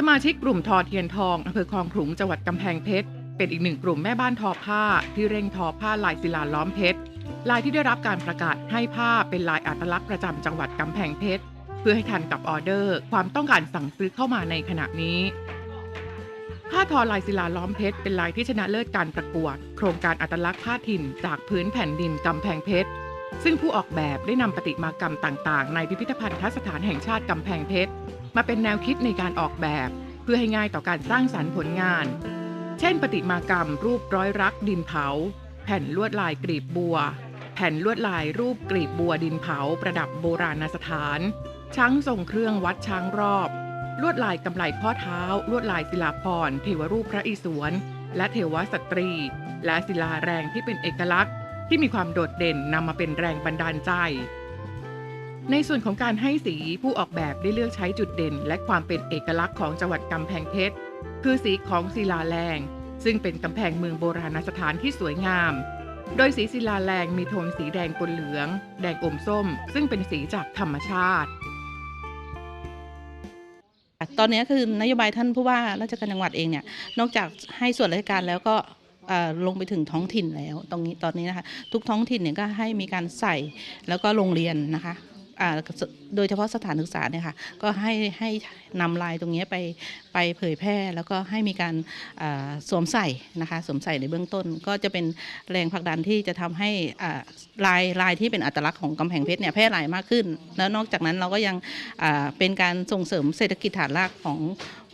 สมาชิกกลุ่มทอเทียนทองอำเภอคลองขลุงจังหวัดกำแพงเพชร เป็นอีกหนึ่งกลุ่มแม่บ้านทอผ้า ที่เร่งทอผ้าลายศิลาล้อมเพชร ลายที่ได้รับการประกาศให้ผ้าเป็นลายอัตลักษณ์ประจำจังหวัดกำแพงเพชร เพื่อให้ทันกับออเดอร์ ความต้องการสั่งซื้อเข้ามาในขณะนี้ผ้าทอลายศิลาล้อมเพชรเป็นลายที่ชนะเลิศการประกวด โครงการอัตลักษณ์ผ้าถิ่น จากพื้นแผ่นดินกำแพงเพชร ซึ่งผู้ออกแบบได้นำปฏิมากรรมต่างๆ ในพิพิธภัณฑสถานแห่งชาติกำแพงเพชร มาเป็นแนวคิดในการออกแบบ เพื่อให้ง่ายต่อการสร้างสรรค์ผลงาน เช่น ปฏิมากรรม รูปร้อยรักดินเผา แผ่นลวดลายกรีบบัว แผ่นลวดลายรูปกรีบบัวดินเผา ประดับโบราณสถาน ช้างทรงเครื่องวัดช้างรอบ ลวดลายกำไลข้อเท้า ลวดลายศิลาพรณ์เทวรูปพระอิศวร และเทวสตรี และศิลาแรงที่เป็นเอกลักษณ์ ที่มีความโดดเด่นนำมาเป็นแรงบันดาลใจ ในส่วนของการให้สีผู้ออกแบบได้เลือกใช้จุดเด่น และความเป็นเอกลักษณ์ของจังหวัดกำแพงเพชร คือสีของศิลาแรง ซึ่งเป็นกำแพงเมืองโบราณสถานที่สวยงาม โดยสีศิลาแรงมีโทนสีแดงปนเหลือง แดงอมส้ม ซึ่งเป็นสีจากธรรมชาติ ตอนนี้คือนโยบายท่านผู้ว่าราชการจังหวัดเองเนี่ยนอกจากให้ส่วนราชการแล้วก็ลงไปถึงท้องถิ่นแล้ว ตรงนี้ตอนนี้นะคะทุกท้องถิ่นเนี่ยก็ให้มีการใส่แล้วก็โรงเรียนนะคะ โดยเฉพาะสถานศึกษาเนี่ยค่ะก็ให้ให้นำลายตรงนี้ไปไปเผยแพร่ แล้วก็ให้มีการสวมใส่นะคะสวมใส่ในเบื้องต้น ก็จะเป็นแรงผลักดันที่จะทำให้ลายลายที่เป็นอัตลักษณ์ของกำแพงเพชรเนี่ยแพร่หลายมากขึ้น แล้วนอกจากนั้นเราก็ยังเป็นการส่งเสริมเศรษฐกิจฐานรากของ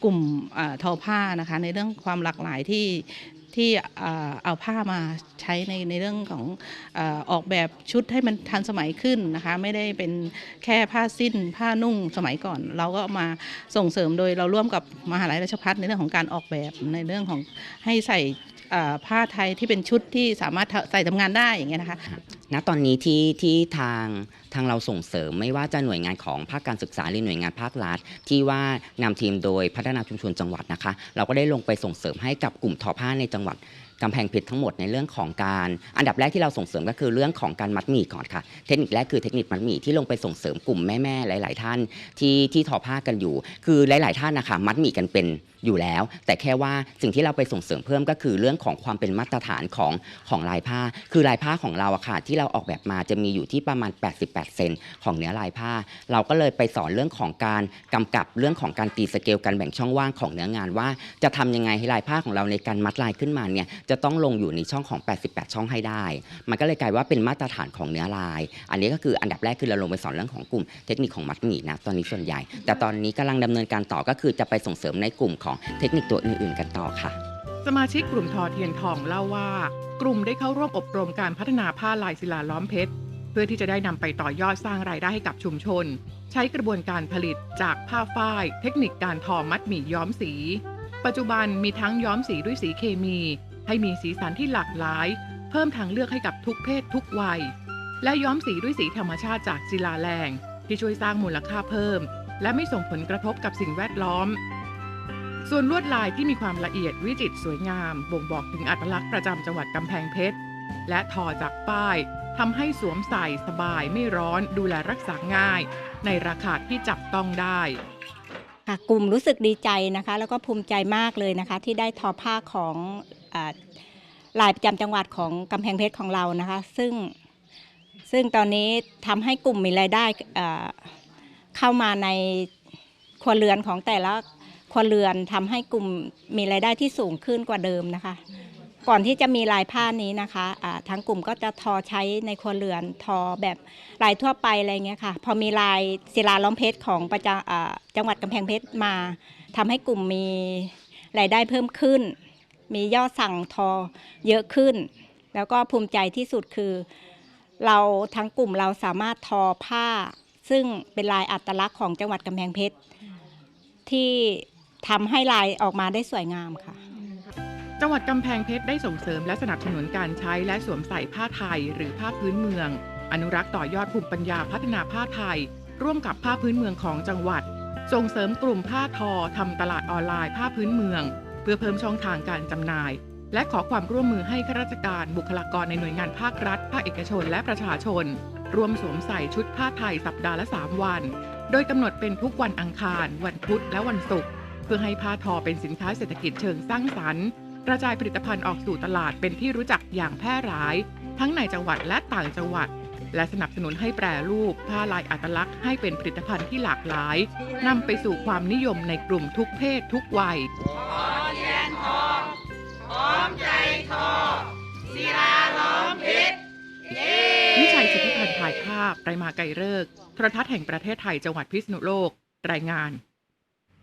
กลุ่มอทอผ้านะคะในเรื่องความหลากหลายที่ ที่เอาผ้ามาใช้ในในเรื่องของออกแบบชุดให้มันทันสมัยขึ้นนะคะ ไม่ได้เป็นแค่ผ้าสิ้น ผ้านุ่งสมัยก่อน เราก็มาส่งเสริมโดยเราร่วมกับมหาลัยราชภัฏในเรื่องของการออกแบบในเรื่องของให้ใส่ผ้าไทยที่เป็นชุดที่สามารถใส่ทำงานได้อย่างเงี้ยนะคะ ณตอนนี้ที่ที่ทางทางเราส่งเสริมไม่ว่าจะหน่วยงานของภาคการศึกษาหรือหน่วยงานภาครัฐ ที่ว่านำทีมโดยพัฒนาชุมชนจังหวัดนะคะ เราก็ได้ลงไปส่งเสริมให้กับกลุ่มทอผ้าในจังหวัด กำแพงเพชรทั้งหมดในเรื่องของการ อันดับแรกที่เราส่งเสริมก็คือเรื่องของการมัดหมี่ก่อนค่ะ เทคนิคแรกคือเทคนิคมัดหมี่ที่ลงไปส่งเสริมกลุ่มแม่ๆหลาย ๆ ท่านที่ที่ทอผ้ากันอยู่ คือหลาย ๆ ท่านนะคะมัดหมี่กันเป็นอยู่แล้ว แต่แค่ว่าสิ่งที่เราไปส่งเสริมเพิ่มก็คือเรื่องของความเป็นมาตรฐานของของลายผ้า คือลายผ้าของเราอะค่ะที่เราออกแบบมาจะมีอยู่ที่ประมาณ 88 เซนของเนื้อลายผ้า เราก็เลยไปสอนเรื่องของการกำกับเรื่องของการตีสเกลการแบ่งช่องว่างของเนื้องานว่า จะทำยังไงให้ลายผ้าของเราในการมัดลายขึ้นมาเนี่ยจะต้องลงอยู่ในช่องของ 88 ช่องให้ได้ มันก็เลยกลายว่าเป็นมาตรฐานของเนื้อลาย อันนี้ก็คืออันดับแรกคือเราลงไปสอนเรื่องของกลุ่มเทคนิคของมัดหมี่นะตอนนี้ส่วนใหญ่ แต่ตอนนี้กำลังดำเนินการต่อก็คือจะไปส่งเสริมในกลุ่มของเทคนิคตัวอื่น ๆ กันต่อค่ะ สมาชิกกลุ่มทอเทียนทองเล่าว่า กลุ่มได้เข้าร่วมอบรมการพัฒนาผ้าลายศิลาล้อมเพชรเพื่อที่จะได้นำไปต่อยอดสร้างรายได้ให้กับชุมชน ใช้กระบวนการผลิตจากผ้าฝ้าย เทคนิคการทอมัดหมี่ย้อมสี ปัจจุบันมีทั้งย้อมสีด้วยสีเคมี ให้มีสีสันที่หลากหลาย เพิ่มทางเลือกให้กับทุกเพศทุกวัย และย้อมสีด้วยสีธรรมชาติจากศิลาแรง ที่ช่วยสร้างมูลค่าเพิ่ม และไม่ส่งผลกระทบกับสิ่งแวดล้อม ส่วนลวดลายที่มีความละเอียดวิจิตรสวยงาม บ่งบอกถึงอัตลักษณ์ประจำจังหวัดกำแพงเพชรและทอจากป้ายทำให้สวมใส่สบายไม่ร้อนดูแลรักษาง่าย ในราคาที่จับต้องได้ค่ะกลุ่มรู้สึกดีใจนะคะ แล้วก็ภูมิใจมากเลยนะคะ ที่ได้ทอผ้าของ ลายประจำจังหวัดของกำแพงเพชรของเรานะคะ ซึ่งซึ่งตอนนี้ทำให้กลุ่มมีรายได้เข้ามาในครัวเรือนของแต่ละครัวเรือนทำให้กลุ่มมีรายได้ที่สูงขึ้นกว่าเดิมนะคะ ก่อนที่จะมีลายผ้านี้นะคะอ่าทั้งกลุ่มก็จะทอใช้ในครัวเรือนทอแบบลายทั่วไปอะไรเงี้ยค่ะ พอมีลายศิลาล้อมเพชรของประจำจังหวัดกำแพงเพชรมาทำให้กลุ่มมีรายได้เพิ่มขึ้น มียอดสั่งทอเยอะขึ้น แล้วก็ภูมิใจที่สุดคือ เราทั้งกลุ่มเราสามารถทอผ้า ซึ่งเป็นลายอัตลักษณ์ของจังหวัดกำแพงเพชรที่ทำให้ลายออกมาได้สวยงามค่ะจังหวัดกำแพงเพชรได้ส่งเสริมและสนับสนุนการใช้และสวมใส่ผ้าไทย หรือผ้าพื้นเมือง อนุรักษ์ต่อยอดภูมิปัญญาพัฒนาผ้าไทย ร่วมกับผ้าพื้นเมืองของจังหวัด ส่งเสริมกลุ่มผ้าทอทำตลาดออนไลน์ผ้าพื้นเมือง เพื่อเพิ่มช่องทางการจำหน่าย และขอความร่วมมือให้ข้าราชการบุคลากรในหน่วยงานภาครัฐ ภาคเอกชน และประชาชน ร่วมสวมใส่ชุดผ้าไทยสัปดาห์ละ 3 วัน โดยกำหนดเป็นทุกวันอังคาร วันพุธและวันศุกร์เพื่อให้ผ้าทอเป็นสินค้าเศรษฐกิจเชิงสร้างสรรค์กระจายผลิตภัณฑ์ออกสู่ตลาดเป็นที่รู้จักอย่างแพร่หลาย ทั้งในจังหวัดและต่างจังหวัด และสนับสนุนให้แปรรูปผ้าลายอัตลักษณ์ให้เป็นผลิตภัณฑ์ที่หลากหลายนำไปสู่ความนิยมในกลุ่มทุกเพศทุกวัยายภาพ ไรมาไกรเลิกโทรทัศน์แห่งประเทศไทยจังหวัดพิษณุโลก รายงาน